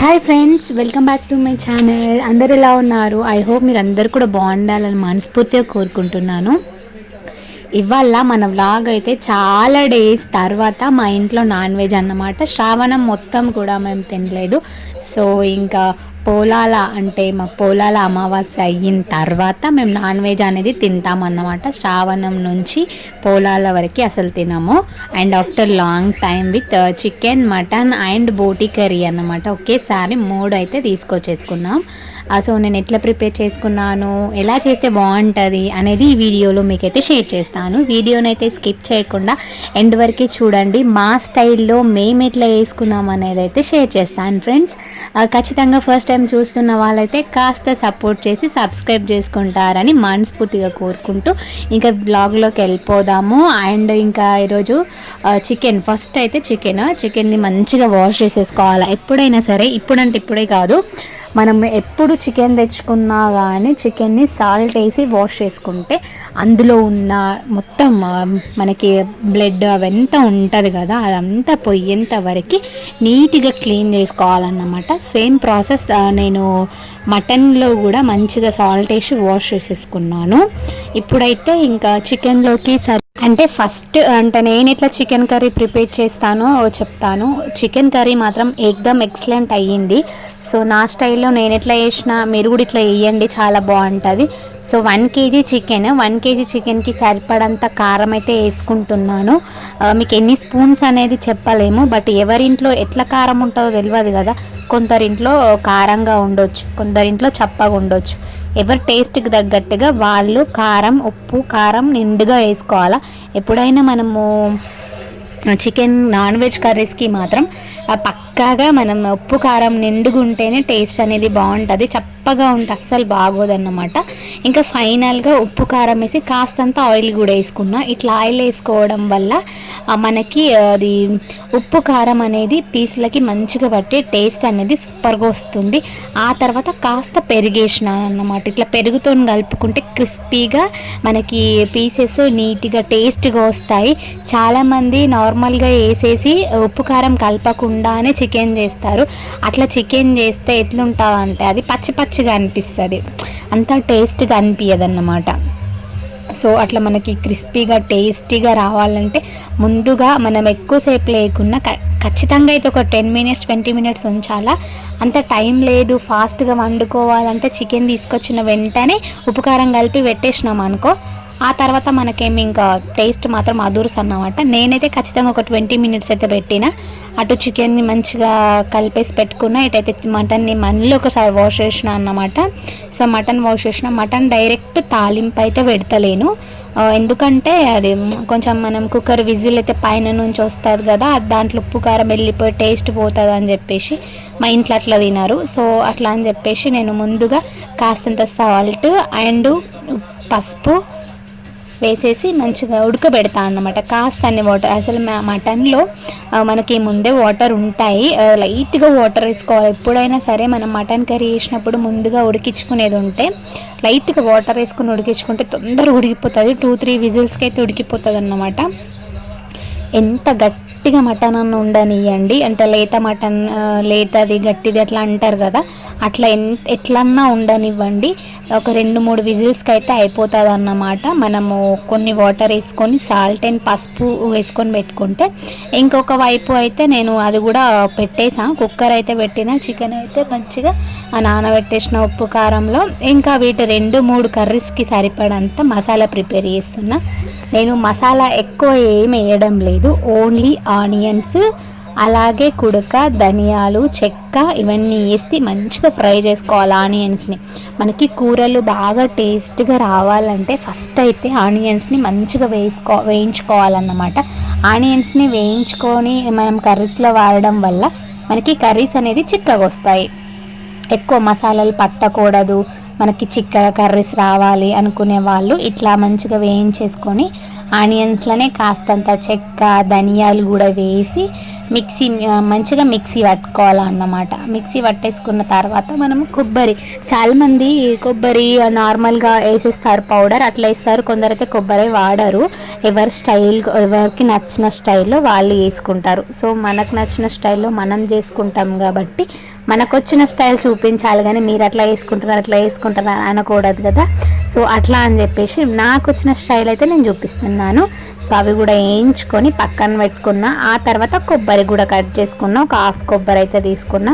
Hi friends welcome back to my channel అందరు ఎలా ఉన్నారు? ఐ హోప్ మీరు అందరు కూడా బాగుండాలని మనస్ఫూర్తిగా కోరుకుంటున్నాను. ఇవాళ మన వ్లాగ్ అయితే చాలా డేస్ తర్వాత మా ఇంట్లో నాన్ వెజ్ అన్నమాట. శ్రావణం మొత్తం కూడా మేము తినలేదు. సో ఇంకా పోలాల అంటే మాకు పోలాల అమావాస్య అయిన తర్వాత మేము నాన్ వెజ్ అనేది తింటాం అన్నమాట. శ్రావణం నుంచి పోలాల వరకు అసలు తినము. And after long time with chicken mutton and బోటి కర్రీ అన్నమాట. ఒకేసారి మూడు అయితే తీసుకొచ్చేసుకున్నాం. సో నేను ఎట్లా ప్రిపేర్ చేసుకున్నాను ఎలా చేస్తే బాగుంటుంది అనేది ఈ వీడియోలో మీకైతే షేర్ చేస్తాను. వీడియోనైతే స్కిప్ చేయకుండా ఎండ్ వరకు చూడండి. మా స్టైల్లో మేము ఎట్లా వేసుకున్నాం అనేది అయితే షేర్ చేస్తాను ఫ్రెండ్స్. ఖచ్చితంగా ఫస్ట్ టైం చూస్తున్న వాళ్ళైతే కాస్త సపోర్ట్ చేసి సబ్స్క్రైబ్ చేసుకుంటారని మనస్ఫూర్తిగా కోరుకుంటూ ఇంకా బ్లాగ్లోకి వెళ్ళిపోదాము. అండ్ ఇంకా ఈరోజు చికెన్ ఫస్ట్ అయితే చికెన్. చికెన్ని మంచిగా వాష్ చేసేసుకోవాలి? ఎప్పుడైనా సరే ఇప్పుడంటే ఇప్పుడే కాదు. మనం ఎప్పుడు చికెన్ తెచ్చుకున్నా కానీ చికెన్ని సాల్ట్ వేసి వాష్ చేసుకుంటే అందులో ఉన్న మొత్తం మనకి బ్లడ్ అవంతా ఉంటుంది కదా అదంతా పోయేంత వరకు నీట్గా క్లీన్ చేసుకోవాలన్నమాట. సేమ్ ప్రాసెస్ నేను మటన్లో కూడా మంచిగా సాల్ట్ వేసి వాష్ చేసేసుకున్నాను. ఇప్పుడైతే ఇంకా చికెన్లోకి సరి అంటే ఫస్ట్ అంటే నేను ఇట్లా చికెన్ కర్రీ ప్రిపేర్ చేస్తానో చెప్తాను. చికెన్ కర్రీ మాత్రం ఎక్దమ్ ఎక్సలెంట్ అయ్యింది. సో నా స్టైల్లో నేను ఎట్లా చేసిన మీరు కూడా ఇట్లా వేయండి చాలా బాగుంటుంది. So one KG chicken one KG చికెన్కి సరిపడంత కారం అయితే వేసుకుంటున్నాను. మీకు ఎన్ని స్పూన్స్ అనేది చెప్పలేము బట్ ఎవరింట్లో ఎట్లా కారం ఉంటుందో తెలియదు కదా. కొందరింట్లో కారంగా ఉండొచ్చు కొందరింట్లో చప్పగా ఉండొచ్చు. ఎవరి టేస్ట్కి తగ్గట్టుగా వాళ్ళు కారం ఉప్పు కారం నిండుగా వేసుకోవాలా. ఎప్పుడైనా మనము చికెన్ నాన్ వెజ్ కర్రీస్కి మాత్రం పక్కాగా మనం ఉప్పు కారం నిండుగా ఉంటేనే టేస్ట్ అనేది బాగుంటుంది. చప్పగా ఉంటే అస్సలు బాగోదన్నమాట. ఇంకా ఫైనల్గా ఉప్పు కారం వేసి కాస్తంత ఆయిల్ కూడా వేసుకున్నా. ఇట్లా ఆయిల్ వేసుకోవడం వల్ల మనకి అది ఉప్పు కారం అనేది పీసులకి మంచిగా పట్టి టేస్ట్ అనేది సూపర్గా వస్తుంది. ఆ తర్వాత కాస్త పెరిగేసిన అన్నమాట. ఇట్లా పెరుగుతో కలుపుకుంటే క్రిస్పీగా మనకి పీసెస్ నీట్గా టేస్ట్గా వస్తాయి. చాలామంది నార్మల్గా వేసేసి ఉప్పు కారం కలపకుండానే చికెన్ చేస్తారు. అట్లా చికెన్ చేస్తే ఎట్లుంటుంది అంటే అది పచ్చి పచ్చిగా అనిపిస్తుంది. అంత టేస్ట్గా అనిపించదు అన్నమాట సో అట్లా మనకి క్రిస్పీగా టేస్టీగా రావాలంటే ముందుగా మనం ఎక్కువసేపు లేకుండా ఖచ్చితంగా అయితే ఒక టెన్ మినిట్స్ ట్వంటీ మినిట్స్ ఉంచాలా. అంత టైం లేదు ఫాస్ట్గా వండుకోవాలంటే చికెన్ తీసుకొచ్చిన వెంటనే ఉపకారం కలిపి పెట్టేసినాం అనుకో ఆ తర్వాత మనకేమి ఇంకా టేస్ట్ మాత్రం అదూరుస్ అన్నమాట నేనైతే ఖచ్చితంగా ఒక ట్వంటీ మినిట్స్ అయితే పెట్టిన. అటు చికెన్ని మంచిగా కలిపేసి పెట్టుకున్న. ఇటైతే మటన్ని మళ్ళీ ఒకసారి వాష్ చేసిన అన్నమాట. సో మటన్ వాష్ చేసిన. మటన్ డైరెక్ట్ తాలింపు అయితే పెడతలేను. ఎందుకంటే అది కొంచెం మనం కుక్కర్ విజిల్ అయితే పైన నుంచి వస్తుంది కదా దాంట్లో ఉప్పు కారం వెళ్ళిపోయి టేస్ట్ పోతుంది అని చెప్పేసి మా ఇంట్లో అట్లా తినారు. సో అట్లా అని చెప్పేసి నేను ముందుగా కాస్తంత సాల్ట్ అండ్ పసుపు వేసేసి మంచిగా ఉడకబెడతా అన్నమాట. కాస్త అన్ని వాటర్ అసలు మటన్లో మనకి ముందే వాటర్ ఉంటాయి. లైట్గా వాటర్ వేసుకోవాలి. ఎప్పుడైనా సరే మనం మటన్ కర్రీ వేసినప్పుడు ముందుగా ఉడికించుకునేది ఉంటే లైట్గా వాటర్ వేసుకుని ఉడికించుకుంటే తొందరగా ఉడికిపోతుంది. టూ త్రీ విజిల్స్కి అయితే ఉడికిపోతుంది అన్నమాట ఎంత గట్టి గట్టిగా మటన్ అన్న ఉండనియండి అంటే లేత మటన్ లేతది గట్టిది అట్లా అంటారు కదా. అట్లా ఎంత ఎట్లన్నా ఉండనివ్వండి. ఒక రెండు మూడు విజిల్స్కి అయితే అయిపోతుంది అన్నమాట మనము కొన్ని వాటర్ వేసుకొని సాల్ట్ అండ్ పసుపు వేసుకొని పెట్టుకుంటే. ఇంకొక వైపు అయితే నేను అది కూడా పెట్టేసా. కుక్కర్ అయితే పెట్టిన చికెన్ అయితే మంచిగా నానబెట్టేసిన ఉప్పు కారంలో. ఇంకా వీటి రెండు మూడు కర్రీస్కి సరిపడంత మసాలా ప్రిపేర్ చేస్తున్నా. నేను మసాలా ఎక్కువ ఏమి వేయడం లేదు. ఓన్లీ ఆనియన్స్ అలాగే కుడక ధనియాలు చెక్క ఇవన్నీ వేసి మంచిగా ఫ్రై చేసుకోవాలి ఆనియన్స్ని. మనకి కూరలు బాగా టేస్ట్గా రావాలంటే ఫస్ట్ అయితే ఆనియన్స్ని మంచిగా వేసుకో వేయించుకోవాలన్నమాట. ఆనియన్స్ని వేయించుకొని మనం కర్రీస్లో వాడడం వల్ల మనకి కర్రీస్ అనేది చిక్కగా వస్తాయి ఎక్కువ మసాలాలు పట్టకూడదు. మనకి చిక్కగా కర్రీస్ రావాలి అనుకునే వాళ్ళు ఇట్లా మంచిగా వేయించేసుకొని ఆనియన్స్లోనే కాస్తంత చెక్క ధనియాలు కూడా వేసి మిక్సీ మంచిగా మిక్సీ పట్టుకోవాలన్నమాట. మిక్సీ పట్టేసుకున్న తర్వాత మనం కొబ్బరి చాలామంది కొబ్బరి నార్మల్గా వేసేస్తారు పౌడర్ అట్లా వేస్తారు. కొందరైతే కొబ్బరి వాడరు. ఎవరి స్టైల్ ఎవరికి నచ్చిన స్టైల్లో వాళ్ళు వేసుకుంటారు. సో మనకు నచ్చిన స్టైల్లో మనం చేసుకుంటాం కాబట్టి మనకు వచ్చిన స్టైల్ చూపించాలి కానీ మీరు అట్లా వేసుకుంటున్నారు అట్లా వేసుకుంటారు అనకూడదు కదా. సో అట్లా అని చెప్పేసి నాకు వచ్చిన స్టైల్ అయితే నేను చూపిస్తున్నాను. సో అవి కూడా వేయించుకొని పక్కన పెట్టుకున్న. ఆ తర్వాత కొబ్బరి కూడా కట్ చేసుకున్న. ఒక హాఫ్ కొబ్బరి అయితే తీసుకున్న.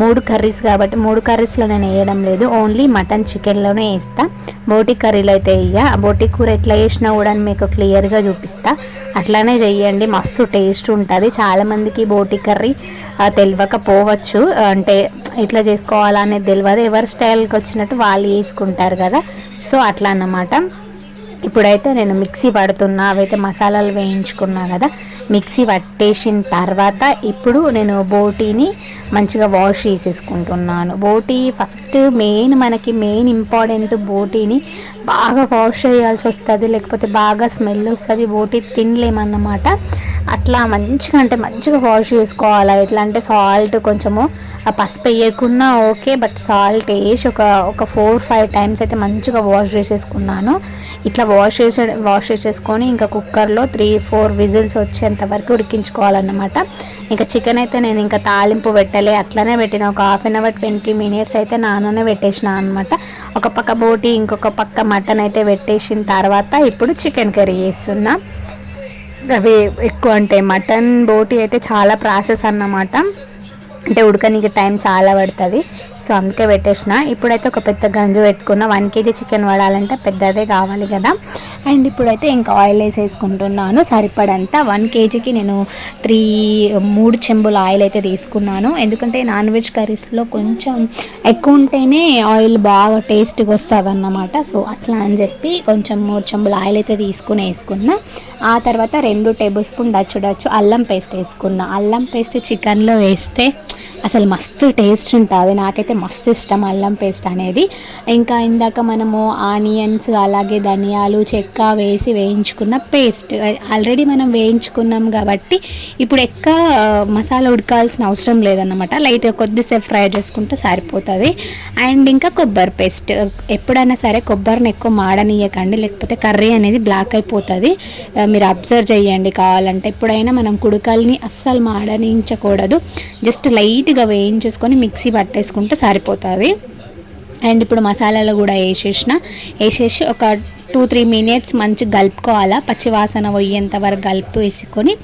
మూడు కర్రీస్ కాబట్టి మూడు కర్రీస్లో నేను వేయడం లేదు. ఓన్లీ మటన్ చికెన్లోనే వేస్తా. బోటి కర్రీలో అయితే వేయ. బోటి కూర ఎట్లా వేసినా కూడా మీకు క్లియర్గా చూపిస్తా. అట్లానే చెయ్యండి. మస్తు టేస్ట్ ఉంటుంది. చాలామందికి బోటి కర్రీ తెలియకపోవచ్చు. అంటే ఇట్లా చేసుకోవాలనేది తెలియదు ఎవరి స్టైల్కి వచ్చినట్టు వాళ్ళు వేసుకుంటారు కదా. సో అట్లా అన్నమాట. ఇప్పుడైతే నేను మిక్సీ పడుతున్నా అవైతే మసాలాలు వేయించుకున్నా కదా మిక్సీ పట్టేసిన తర్వాత ఇప్పుడు నేను బోటీని మంచిగా వాష్ చేసేసుకుంటున్నాను. బోటీ ఫస్ట్ మెయిన్ మనకి మెయిన్ ఇంపార్టెంట్ బోటీని బాగా వాష్ చేయాల్సి వస్తుంది లేకపోతే బాగా స్మెల్ వస్తుంది బోటీ తినలేమన్నమాట. అట్లా మంచిగా అంటే మంచిగా వాష్ చేసుకోవాలి? ఎట్లా అంటే సాల్ట్ కొంచెము పసుపు వేయకున్నా ఓకే బట్ సాల్ట్ వేసి ఒక ఒక ఫోర్ ఫైవ్ టైమ్స్ అయితే మంచిగా వాష్ చేసేసుకున్నాను. ఇట్లా వాష్ చేసే వాష్ చేసేసుకొని ఇంకా కుక్కర్లో త్రీ ఫోర్ విజిల్స్ వచ్చేంత వరకు ఉడికించుకోవాలన్నమాట. ఇంకా చికెన్ అయితే నేను ఇంకా తాలింపు పెట్టలే అట్లనే పెట్టిన. ఒక half an hour twenty minutes అయితే నాననే పెట్టేసిన అనమాట ఒక పక్క బోటి ఇంకొక పక్క మటన్ అయితే పెట్టేసిన తర్వాత ఇప్పుడు చికెన్ కర్రీ చేస్తున్నా. అవి ఎక్కువ అంటే మటన్ బోటి అయితే చాలా ప్రాసెస్ అన్నమాట. అంటే ఉడకనికి టైం చాలా పడుతుంది. సో అందుకే పెట్టేసిన. ఇప్పుడైతే ఒక పెద్ద గంజు పెట్టుకున్న. వన్ కేజీ చికెన్ పడాలంటే పెద్దదే కావాలి కదా. అండ్ ఇప్పుడైతే ఇంకా ఆయిల్ వేసేసుకుంటున్నాను. సరిపడంతా వన్ కేజీకి నేను త్రీ మూడు చెంబుల ఆయిల్ అయితే తీసుకున్నాను. ఎందుకంటే నాన్ వెజ్ కర్రీస్లో కొంచెం ఎక్కువ ఉంటేనే ఆయిల్ బాగా టేస్ట్గా వస్తుంది అన్నమాట సో అట్లా అని చెప్పి కొంచెం మూడు చెంబుల ఆయిల్ అయితే తీసుకుని వేసుకున్నా. ఆ తర్వాత రెండు టేబుల్ స్పూన్ డచ్చు డచ్చు అల్లం పేస్ట్ వేసుకున్నా. అల్లం పేస్ట్ చికెన్లో వేస్తే అసలు మస్తు టేస్ట్ ఉంటుంది. నాకైతే మస్తు ఇష్టం అల్లం పేస్ట్ అనేది. ఇంకా ఇందాక మనము ఆనియన్స్ అలాగే ధనియాలు చెక్క వేసి వేయించుకున్న పేస్ట్. ఆల్రెడీ మనం వేయించుకున్నాం కాబట్టి ఇప్పుడు ఎక్క మసాలా ఉడకాల్సిన అవసరం లేదన్నమాట. లైట్గా కొద్దిసేపు ఫ్రై చేసుకుంటే సరిపోతుంది. అండ్ ఇంకా కొబ్బరి పేస్ట్. ఎప్పుడైనా సరే కొబ్బరిని ఎక్కువ మాడనీయకండి. లేకపోతే కర్రీ అనేది బ్లాక్ అయిపోతుంది. మీరు అబ్జర్వ్ చేయండి కావాలంటే. ఎప్పుడైనా మనం కుడుకల్ని అస్సలు మాడనించకూడదు జస్ట్ లైట్ నీట్గా వేయించేసుకొని మిక్సీ పట్టేసుకుంటే సరిపోతుంది. అండ్ ఇప్పుడు మసాలాలు కూడా వేసేసిన. వేసేసి ఒక టూ త్రీ మినిట్స్ మంచిగా కలుపుకోవాలా. పచ్చివాసన పోయేంత వరకు కలిపి వేసుకొని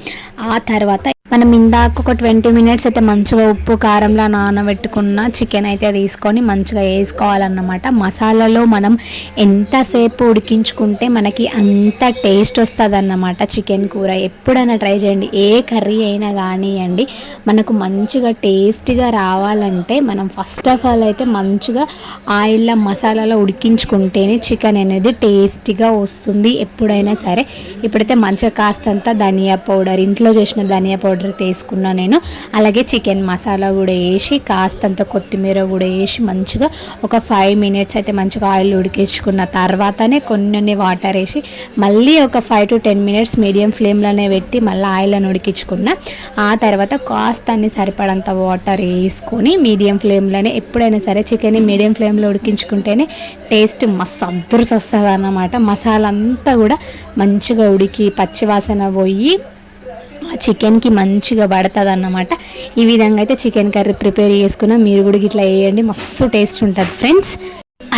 ఆ తర్వాత మనం ఇందాక ఒక ట్వంటీ మినిట్స్ అయితే మంచిగా ఉప్పు కారంలో నానబెట్టుకున్న చికెన్ అయితే తీసుకొని మంచిగా వేసుకోవాలన్నమాట. మసాలాలో మనం ఎంతసేపు ఉడికించుకుంటే మనకి అంత టేస్ట్ వస్తుంది అన్నమాట చికెన్ కూర. ఎప్పుడైనా ట్రై చేయండి. ఏ కర్రీ అయినా కానివ్వండి మనకు మంచిగా టేస్టీగా రావాలంటే మనం ఫస్ట్ ఆఫ్ ఆల్ అయితే మంచిగా ఆయిల్లో మసాలాలో ఉడికించుకుంటేనే చికెన్ అనేది టేస్టీగా వస్తుంది ఎప్పుడైనా సరే. ఇప్పుడైతే మంచిగా కాస్తంత ధనియా పౌడర్ ఇంట్లో చేసిన ధనియా పౌడర్ ఆర్డర్ తీసుకున్నా నేను. అలాగే చికెన్ మసాలా కూడా వేసి కాస్తంత కొత్తిమీర కూడా వేసి మంచిగా ఒక ఫైవ్ మినిట్స్ అయితే మంచిగా ఆయిల్ ఉడికించుకున్న తర్వాతనే కొన్ని వాటర్ వేసి మళ్ళీ ఒక five to ten minutes medium ఫ్లేమ్లోనే పెట్టి మళ్ళీ ఆయిల్ని ఉడికించుకున్న ఆ తర్వాత కాస్త అన్ని సరిపడంత వాటర్ వేసుకొని మీడియం ఫ్లేమ్లోనే ఎప్పుడైనా సరే చికెన్ మీడియం ఫ్లేమ్లో ఉడికించుకుంటేనే టేస్ట్ మస్తు అద్దరుసి వస్తుంది అన్నమాట మసాలా అంతా కూడా మంచిగా ఉడికి పచ్చివాసన పోయి చికెన్కి మంచిగా పడుతుంది అన్నమాట ఈ విధంగా అయితే చికెన్ కర్రీ ప్రిపేర్ చేసుకున్నా. మీరు కూడా ఇట్లా వేయండి మస్తు టేస్ట్ ఉంటుంది ఫ్రెండ్స్.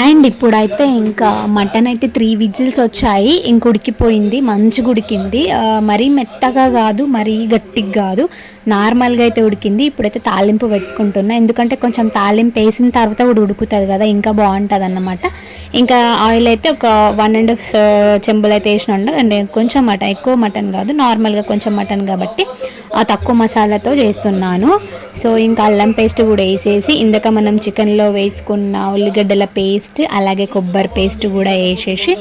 అండ్ ఇప్పుడైతే ఇంకా మటన్ అయితే త్రీ విజిల్స్ వచ్చాయి. ఇంక ఉడికిపోయింది. మంచిగా ఉడికింది. మరీ మెత్తగా కాదు మరీ గట్టిగా కాదు. నార్మల్గా అయితే ఉడికింది. ఇప్పుడైతే తాలింపు పెట్టుకుంటున్నా. ఎందుకంటే కొంచెం తాలింపు వేసిన తర్వాత కూడా ఉడుకుతుంది కదా ఇంకా బాగుంటుంది అన్నమాట ఇంకా ఆయిల్ అయితే ఒక వన్ అండ్ హాఫ్ చెంబులు అయితే వేసిన అండ్ కొంచెం మటన్ ఎక్కువ మటన్ కాదు నార్మల్గా కొంచెం మటన్ కాబట్టి ఆ తక్కువ మసాలాతో చేస్తున్నాను. సో ఇంకా అల్లం పేస్ట్ కూడా వేసేసి ఇందాక మనం చికెన్లో వేసుకున్న ఉల్లిగడ్డల పేస్ట్ అలాగే కొబ్బరి పేస్ట్ కూడా వేసేసి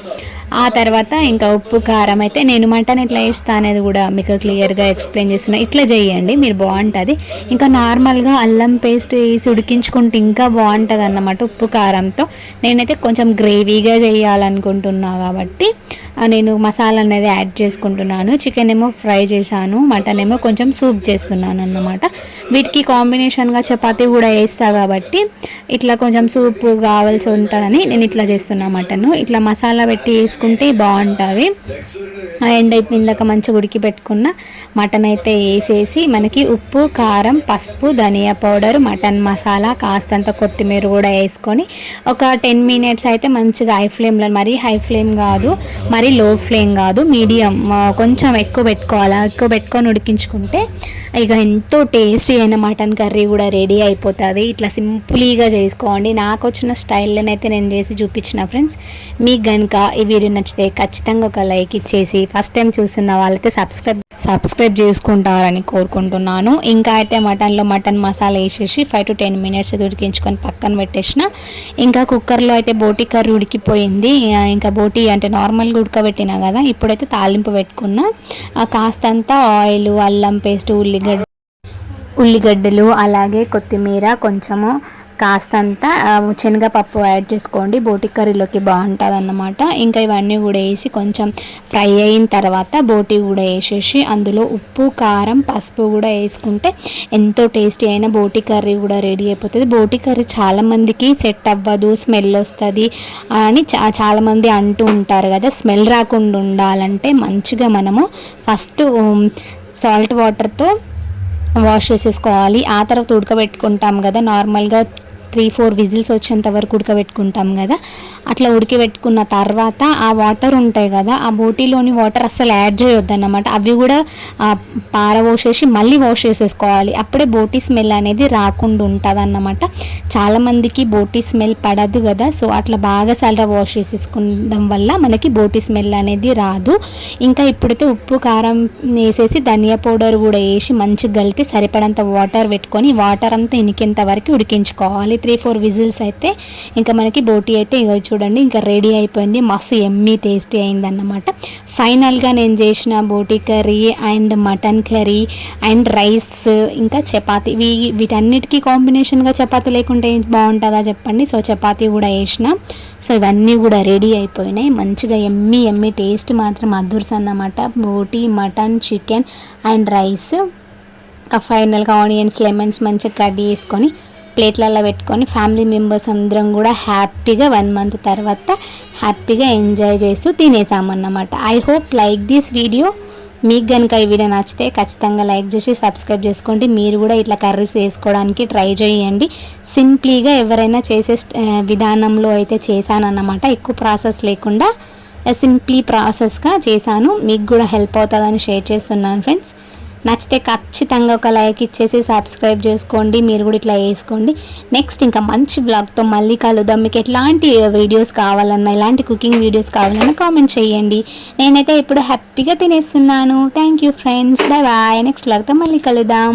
ఆ తర్వాత ఇంకా ఉప్పు కారం అయితే నేను మటన్ ఎట్లా వేస్తా అనేది కూడా మీకు క్లియర్గా ఎక్స్ప్లెయిన్ చేసిన ఇట్లా చేయండి మీరు బాగుంటుంది. ఇంకా నార్మల్గా అల్లం పేస్ట్ వేసి ఉడికించుకుంటే ఇంకా బాగుంటుంది అన్నమాట ఉప్పు కారంతో. నేనైతే కొంచెం గ్రేవీగా చేయాలనుకుంటున్నా కాబట్టి నేను మసాలా అనేది యాడ్ చేసుకుంటున్నాను. చికెన్ ఏమో ఫ్రై చేశాను మటన్ ఏమో కొంచెం సూప్ చేస్తున్నాను అన్నమాట. వీటికి కాంబినేషన్గా చపాతీ కూడా వేస్తా కాబట్టి ఇట్లా కొంచెం సూప్ కావాల్సి ఉంటుందని నేను ఇట్లా చేస్తున్నా మటన్. ఇట్లా మసాలా పెట్టి వేసుకుంటే బాగుంటుంది. అండ్ ఇందాక మంచిగా ఉడికి పెట్టుకున్న మటన్ అయితే వేసేసి మనకి ఉప్పు కారం పసుపు ధనియా పౌడర్ మటన్ మసాలా కాస్తంత కొత్తిమీర కూడా వేసుకొని ఒక టెన్ మినిట్స్ అయితే మంచిగా హై ఫ్లేమ్లో మరీ హై ఫ్లేమ్ కాదు మరీ లో ఫ్లేమ్ కాదు మీడియం కొంచెం ఎక్కువ పెట్టుకోవాలి ఎక్కువ పెట్టుకొని ఉడికించుకుంటే ఇక ఎంతో టేస్టీ అయిన మటన్ కర్రీ కూడా రెడీ అయిపోతుంది. ఇట్లా సింపుల్గా చేసుకోండి. నాకు వచ్చిన స్టైల్లోనైతే నేను చేసి చూపించిన ఫ్రెండ్స్ మీకు కనుక ఈ వీడియో నచ్చితే ఖచ్చితంగా ఒక లైక్ ఇచ్చేసి ఫస్ట్ టైం చూస్తున్న వాళ్ళైతే సబ్స్క్రైబ్ సబ్స్క్రైబ్ చేసుకుంటారని కోరుకుంటున్నాను. ఇంకా అయితే మటన్లో మటన్ మసాలా వేసేసి ఫైవ్ టు టెన్ మినిట్స్ ఉడికించుకొని పక్కన పెట్టేసిన. ఇంకా కుక్కర్లో అయితే బోటి కర్రీ ఉడికిపోయింది. ఇంకా బోటి అంటే నార్మల్గా ఉడకబెట్టినా కదా ఇప్పుడైతే తాలింపు పెట్టుకున్నా. ఆ, కాస్తంత ఆయిల్ అల్లం పేస్ట్ ఉల్లిగడ్డ ఉల్లిగడ్డలు అలాగే కొత్తిమీర కొంచెము కాస్తంత శనగపప్పు యాడ్ చేసుకోండి. బోటి కర్రీలోకి బాగుంటుంది అన్నమాట ఇంకా ఇవన్నీ కూడా వేసి కొంచెం ఫ్రై అయిన తర్వాత బోటి కూడా వేసేసి అందులో ఉప్పు కారం పసుపు కూడా వేసుకుంటే ఎంతో టేస్టీ అయిన బోటి కర్రీ కూడా రెడీ అయిపోతుంది. బోటి కర్రీ చాలామందికి సెట్ అవ్వదు స్మెల్ వస్తుంది అని చా చాలామంది అంటూ ఉంటారు కదా స్మెల్ రాకుండా ఉండాలంటే మంచిగా మనము ఫస్ట్ సాల్ట్ వాటర్తో వాష్ చేసేసుకోవాలి. ఆ తర్వాత ఉడకబెట్టుకుంటాం కదా. నార్మల్గా త్రీ ఫోర్ విజిల్స్ వచ్చేంత వరకు ఉడకబెట్టుకుంటాం కదా. అట్లా ఉడికిపెట్టుకున్న తర్వాత ఆ వాటర్ ఉంటాయి కదా ఆ బోటీలోని వాటర్ అస్సలు యాడ్ చేయొద్దన్నమాట. అవి కూడా ఆ, పారబోసేసి మళ్ళీ వాష్ చేసేసుకోవాలి. అప్పుడే బోటీ స్మెల్ అనేది రాకుండా ఉంటుంది అన్నమాట చాలామందికి బోటీ స్మెల్ పడదు కదా సో అట్లా బాగా సలరా వాష్ చేసేసుకోవడం వల్ల మనకి బోటీ స్మెల్ అనేది రాదు. ఇంకా ఇప్పుడైతే ఉప్పు కారం వేసేసి ధనియా పౌడర్ కూడా వేసి మంచిగా కలిపి సరిపడంత వాటర్ పెట్టుకొని వాటర్ అంతా ఇనికేంత వరకు ఉడికించుకోవాలి. త్రీ ఫోర్ విజిల్స్ అయితే ఇంకా మనకి బోటీ అయితే ఇవ్వచ్చు చూడండి ఇంకా రెడీ అయిపోయింది. మస్తు ఎమ్మీ టేస్టీ అయిందన్నమాట. ఫైనల్గా నేను చేసిన బోటీ curry and mutton curry and rice ఇంకా చపాతి. వీ వీటన్నిటికీ కాంబినేషన్గా చపాతీ లేకుంటే బాగుంటుందా చెప్పండి. సో చపాతీ కూడా వేసిన సో ఇవన్నీ కూడా రెడీ అయిపోయినాయి. మంచిగా ఎమ్మి ఎమ్మి టేస్ట్ మాత్రం అదుర్స్ అన్నమాట. బోటీ మటన్ చికెన్ అండ్ రైస్. ఇంకా ఫైనల్గా ఆనియన్స్ లెమన్స్ మంచిగా కట్ చేసుకొని ప్లేట్లలో పెట్టుకొని ఫ్యామిలీ మెంబర్స్ అందరం కూడా హ్యాపీగా వన్ మంత్ తర్వాత హ్యాపీగా ఎంజాయ్ చేస్తూ తినేసామన్నమాట. I hope like this video మీకు కనుక ఈ వీడియో నచ్చితే ఖచ్చితంగా లైక్ చేసి సబ్స్క్రైబ్ చేసుకోండి. మీరు కూడా ఇట్లా కర్రీస్ వేసుకోవడానికి ట్రై చేయండి. సింప్లీగా ఎవరైనా చేసే విధానంలో అయితే చేశానన్నమాట. ఎక్కువ ప్రాసెస్ లేకుండా సింప్లీ ప్రాసెస్గా చేశాను. మీకు కూడా హెల్ప్ అవుతుందని షేర్ చేస్తున్నాను ఫ్రెండ్స్ నచ్చితే ఖచ్చితంగా ఒక లైక్ ఇచ్చేసి సబ్స్క్రైబ్ చేసుకోండి. మీరు కూడా ఇట్లా వేసుకోండి నెక్స్ట్ ఇంకా మంచి బ్లాగ్తో మళ్ళీ కలుద్దాం. మీకు ఎట్లాంటి వీడియోస్ కావాలన్నా ఇలాంటి కుకింగ్ వీడియోస్ కావాలన్నా కామెంట్ చేయండి. నేనైతే ఇప్పుడు హ్యాపీగా తినేస్తున్నాను. Thank you friends bye bye next బ్లాగ్తో మళ్ళీ కలుద్దాం.